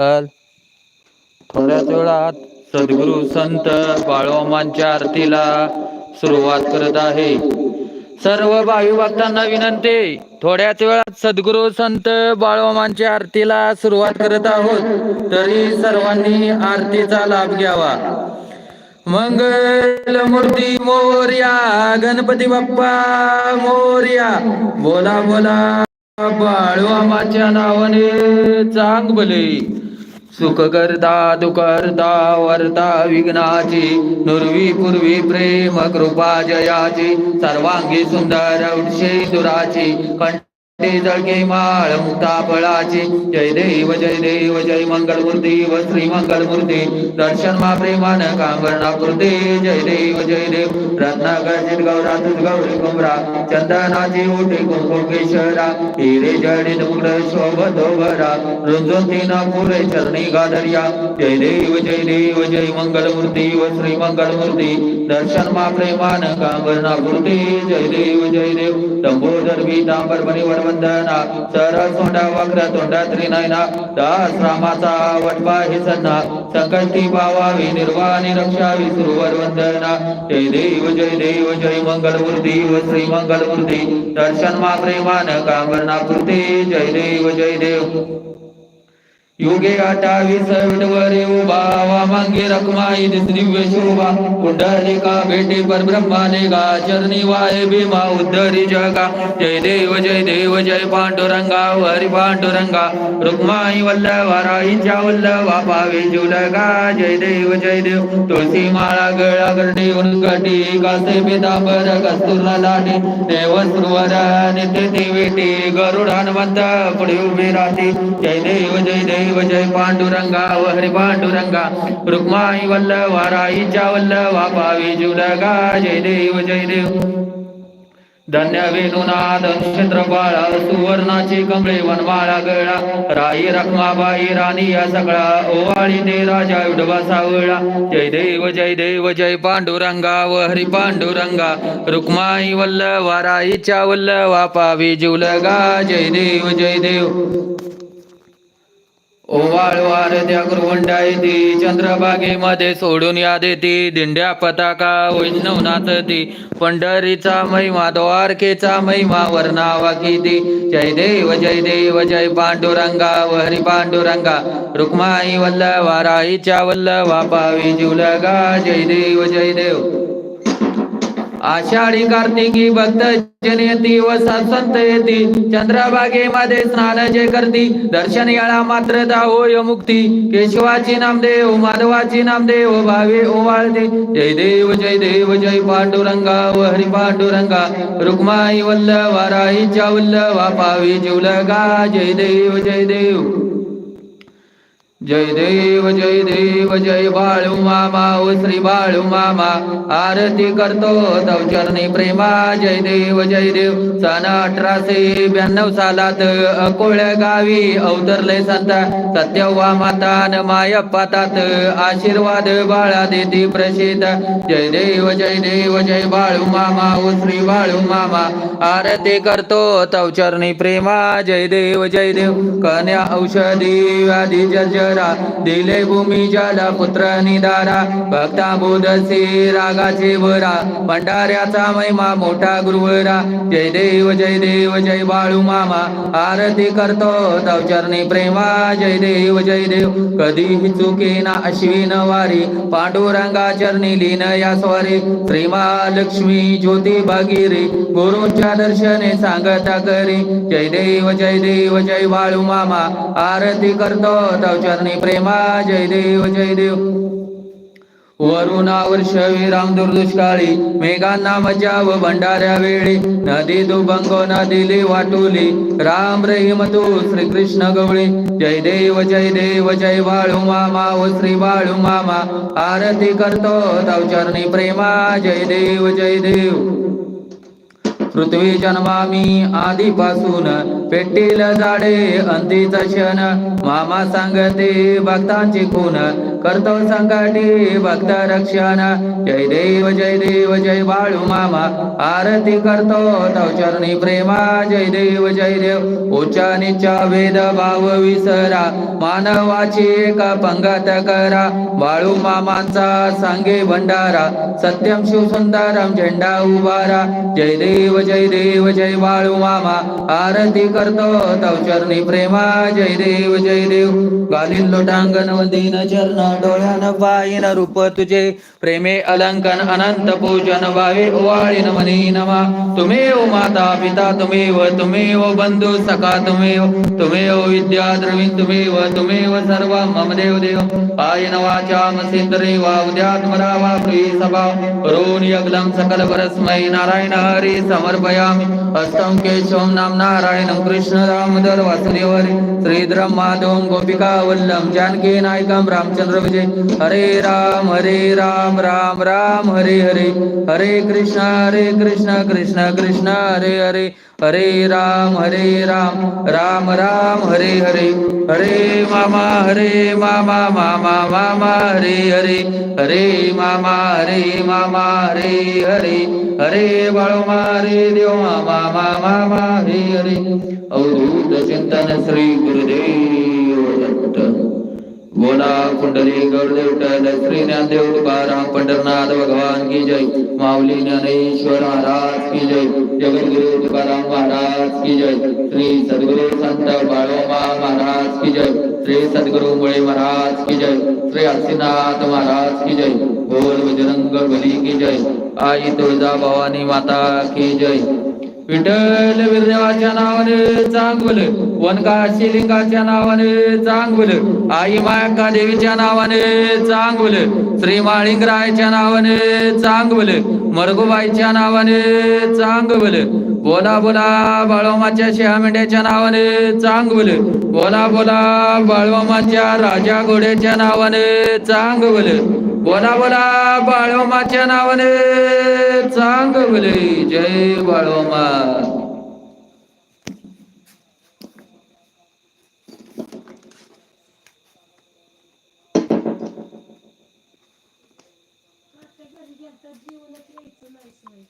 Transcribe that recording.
हल थोड्याच वेळात सद्गुरु संत बाळोमांच्या आरतीला सुरुवात करत आहे. सर्व भावी भक्तांना विनंती थोड्याच वेळात सद्गुरू संत बाळोमांच्या आरतीला सुरुवात करत आहोत. तरी सर्वांनी आरतीचा लाभ घ्यावा. मंगल मूर्ती मोर्या गणपती बाप्पा मोर्या बोला बोला बाळवामाच्या नावाने चांग भले सुख करता दुखरता वरता विघ्नाची नुरवी पूर्वी प्रेम कृपा जयाची सर्वांगी सुंदर उठशे दुराची कंठ जळके माळ मुक्ताफळाची जय देव जय देव जय मंगलमूर्ती व श्री मंगलमूर्ती. दर्शन मा प्रेमान कांगरणा कृते जय देव जय देव. रत्नाकर गौरा गौरी कुमरा चंदनाची ओटी कुंकुकेश्वरा हिरे जडित मुकुट शोभतो भरा रुंजून तीन पुरे चरणी गादर्या. जय देव जय देव जय मंगलमूर्ती व श्री मंगलमूर्ती. दर्शन मा प्रेमान कांगरणा कृते जय देव जय देव. लंबोदर पीतांबर मणिवर वंदना. सरळ तोंडा वक्र तोंडा त्रिनयना दास रामाचा वटपा हे सन्ना. संकष्टी पावावी निर्वाणी रक्षावी सुरवर वंदना. जय देव जय देव जय मंगल मूर्ती व श्री मंगल मूर्ती दर्शन मा प्रेमान कामरणा कृती जय देव जय देव. युगे अठावीस विटवरे उभा वामांगे रखमाई दिव्य शोभा. कुंडलिका भेटे पर ब्रह्माने गा. चरणी वाय भीमा उद्धरी जगा. जय देव जय देव जय पांडुरंगा हरि पांडुरंगा. रुक्माई वल्लभा राईंच्या वल्लभा पावे जुलगा. जय देव जय देव. तुळसी माळा गळा करडे उनगटी कासे पितांबर कस्तुरला लाटे. देव सुरवर नित्य ती गरुड हनुमंत पुढे उभे राहते. जय देव जय देव जय पांडुरंगा व हरी पांडुरंगा रुक्माई वल्लभा राईच्या वल्लभा पावे जुलगा जय देव जय देव धन्य वेणुनाद नक्षत्र बाळा सुवर्णाची कमळे वनमाळा गळा राई रखमाबाई राणी या सगळा ओवाळी दे राजा विडवा सावळा. जय देव जय देव जय पांडुरंगा व हरी पांडुरंगा रुक्माई वल्ल राईच्या वल्लभा वापावी जिवलगा जय देव जय देव ओवाळ वार त्या येती चंद्रबागेमध्ये सोडून या देती. दिंड्या पताका वैष्णव नाचती पंढरीचा महिमा द्वारकेचा महिमा वर्णावा किती. जय देव जय देव जय पांडुरंगा व हरी पांडुरंगा. रुक्माई वल्लवा राईच्या वल्लवा पावी जिवलगा जय देव जय देव. आषाढी कार्तिकी भक्त जन येती व सत्संत येती. चंद्रभागेमध्ये स्नान जे करती. दर्शन याळा मात्र होय मुक्ती. केशवाची नामदेव माधवाची नामदेव भावे ओवाळते. जय देव जय देव जय पांडुरंगा व हरी पांडुरंगा. रुक्माई वल्लभा राईच्या वा पावी जिवलगा. जय देव जय देव. जय देव जय देव जय बाळू मामा ओ श्री बाळू मामा. आरती करतो तव चरणी प्रेमा. जय देव जय देव. सन अठराशे ब्याण्णव सालात अकोळ्या गावी अवतरले संत. सत्यवा माता न मायप्पा तात आशीर्वाद बाळा देती प्रसिद्ध. जय देव जय देव जय बाळू मामा ओ श्री बाळू मामा. आरती करतो तव चरणी प्रेमा. जय देव जय देव. कन्या औषधी व्याधी करा दिले भूमी ज्याला पुत्र निदारा. भक्ता बोधसे रागाचे वरा भंडाऱ्याचा महिमा मोठा गुरुवरा. जय देव जय देव जय बाळू मामा. आरती करतो तव चरणी प्रेमा. जय देव जय देव. कधीही चुकेना अश्विन वारी पांडुरंगा चरणी लीन या स्वारी. श्रीमा लक्ष्मी ज्योती भागीरी. गुरुच्या दर्शने सांगता करी. जय देव जय देव जय बाळू मामा. आरती करतो तव चरणी प्रेमा जय देव जय देव. वरुणावर शविराम दुर्दुष्काळी मेघांना मजा व भंडाऱ्या वेळी. नदी दुभंगो नदीली वाटुली राम रहीम तू श्री कृष्ण गवळी. जय देव जय देव जय बाळू मामा व श्री बाळू मामा. आरती करतो तव चरणी प्रेमा जय देव जय देव. पृथ्वी जन्मामी आधीपासून पेटील जाडे अंतीच क्षण. मामा सांगते भक्तांची खून. करतो संकटी भक्त रक्षण. जय देव जय देव जय बाळू मामा. आरती करतो तव चरणी प्रेमा. जय देव जय देव. उच्चा निचा वेद भाव विसरा. मानवाची एक पंगत करा. बाळू मामांचा सांगे भंडारा. सत्यम शिव सुंदरम झेंडा उभारा. जय देव जय देव जय बाळू मामा. आरती करतो तवचरणी प्रेमा. जय देव जय देव. गालील लोटांगण वंदीन चरण डोळ्यान पायीन रूप तुझे. प्रेमे अलंकन अनंत पूजन भावे ओवाळीन मनी नमा. तुम्ही ओ माता पिता तुम्ही व तुम्ही ओ बंधू सखा तुम्ही तुम्ही ओ विद्या द्रविण तुम्ही व तुम्ही व सर्व. मम देव देव. आयन वाचा मसिंद्रे वा उद्यात्मरा वा प्रिय सभा. करून यज्ञम सकल परस्मै नारायण हरी समर्प समर्पयामि हस्तं केशवं नाम नारायणं कृष्ण राम वासुदेव हरी श्रीधरं माधवं गोपिका वल्लम जानकी नायकम रामचंद्र विजय। हरे राम हरे राम राम राम हरे हरे। हरे कृष्ण हरे कृष्ण कृष्ण कृष्ण हरे हरे। हरे राम हरे राम राम राम हरे हरे. हरे मामा हरे मामा मामा मामा हरे हरे. हरे मामा हरे मामा हरे हरे. हरे बाळो हरे देव मामा मामा हरे हरे. अवधूत चिंतन श्री गुरुदेव. बोला कुंडली गौरदेवटल श्री ज्ञानदेव तुकाराम पंढरनाथ भगवान की जय. माऊली ज्ञानेश्वर महाराज की जय. जगद्गुरु तुकाराम महाराज की जय. श्री सद्गुरु संत बाळोमा महाराज की जय. श्री सद्गुरु मुळे महाराज की जय. श्री हसीनाथ महाराज की जय. बोल बजरंग बली की जय. आई तुळजा भवानी माता की जय. विठ्ठल विरदेवाच्या नावाने चांगवल वनकाशी लिंगाच्या नावाने चांगवल आई मायका देवीच्या नावाने चांगवल श्री माळिंगरायच्या नावाने चांगवल मरगुबाईच्या नावाने चांगवल बोला बोला बाळोमाच्या शिहामेंड्याच्या नावाने चांगवल बोला बोला बाळोमाच्या राजा घोड्याच्या नावाने चांगवल. बोला बोला बाळोमाच्या नावाने चांगले जय बाळोमा.